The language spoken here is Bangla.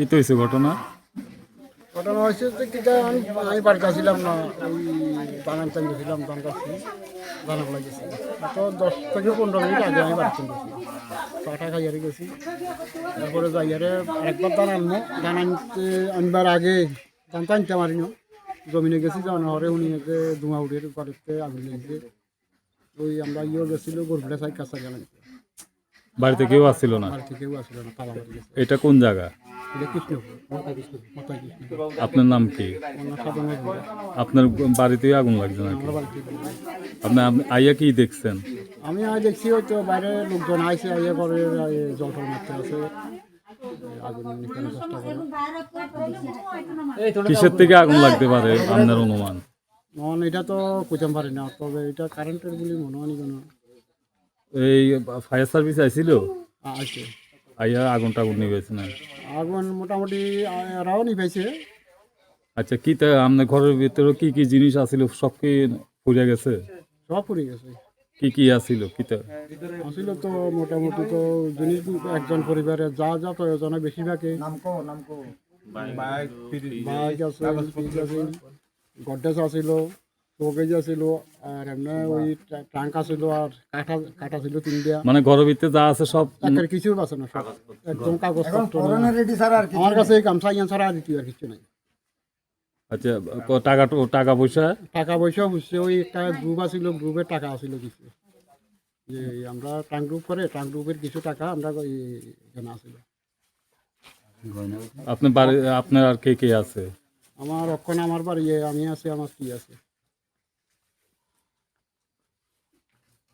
কি তো হয়েছে ঘটনা? ঘটনা হয়েছে যে কিটা আমি আমি বাড়িতে ছিলাম না ওই বাগান চান গেছিলাম ধান কাটছি ধান লাগিয়েছি তো দশ থেকে পনেরো মিনিট আগে আমি বাড়ি গেছি চাটা খাইয়ারে গেছি। তারপরে যাইয়ারে একবার ধান আনব ধান আনতে আনবার আগে ধান তো আনতে পারি না। জমিনে গেছি যখন হরে উনি যে ধোঁয়া উঠে ঘরেতে আগুন লেগেছে। ওই আমরা ইয়ে গেছিল গরুটা সাই কাঁচা গেলাম। বাড়িতে কেউ আসছিল না? বাড়ি থেকেও আসলো না এটা কোন জায়গা? আপনার নাম কি? আপনার বাড়িতেই আগুন লাগছে নাকি? আপনি আপনি আইয়া কি দেখছেন? আমি আজ দেখছি হয়তো বাইরে লোকজন আইসে আইয়া করে জল টল মারতে আছে আগুন চেষ্টা করে। কিসের থেকে আগুন লাগতে পারে আপনার অনুমান? নন এটা তো কুচাম পারি না তবে এটা কারেন্টের বলে মনে হয় কোনো। এই ফায়ার সার্ভিস আইছিল? আছে আইয়া আগুন টাগুন নিবেছে না? আগুন মোটামুটি এরাও নিভাইছে আচ্ছা কি তা আপনার ঘরের ভিতরে কি কি জিনিস আছিল সব কি পুড়ে গেছে? সব পুড়ে গেছে। কি কি আছিল কি তা? আসছিল তো মোটামুটি তো জিনিস একজন পরিবারে যা যা প্রয়োজন হয় বেশিরভাগই। বাইক আছে ফ্রিজ আছে গড্রেজ আছিল শোকেজ আছিল আর এমনি ওই ট্যাঙ্ক আছিল আর কাঠা কাঠা ছিল তিন মানে ঘরের ভিতরে যা আছে সব কিছু আছে না সব একদম কাগজ আমার কাছে এই গামছা ইয়ান ছাড়া আর আর কিছু নাই। আচ্ছা টাকা টাকা পয়সা টাকা পয়সা বুঝছে ওই একটা গ্রুপ আছিল গ্রুপের টাকা আছিল কিছু। যে আমরা ট্রাঙ্ক গ্রুপ করে ট্রাঙ্ক গ্রুপের কিছু টাকা আমরা ওই এখানে আছিল। আপনার বাড়ি আপনার আর কে কে আছে? আমার অক্ষণ আমার বাড়ি আমি আছি আমার কি আছে।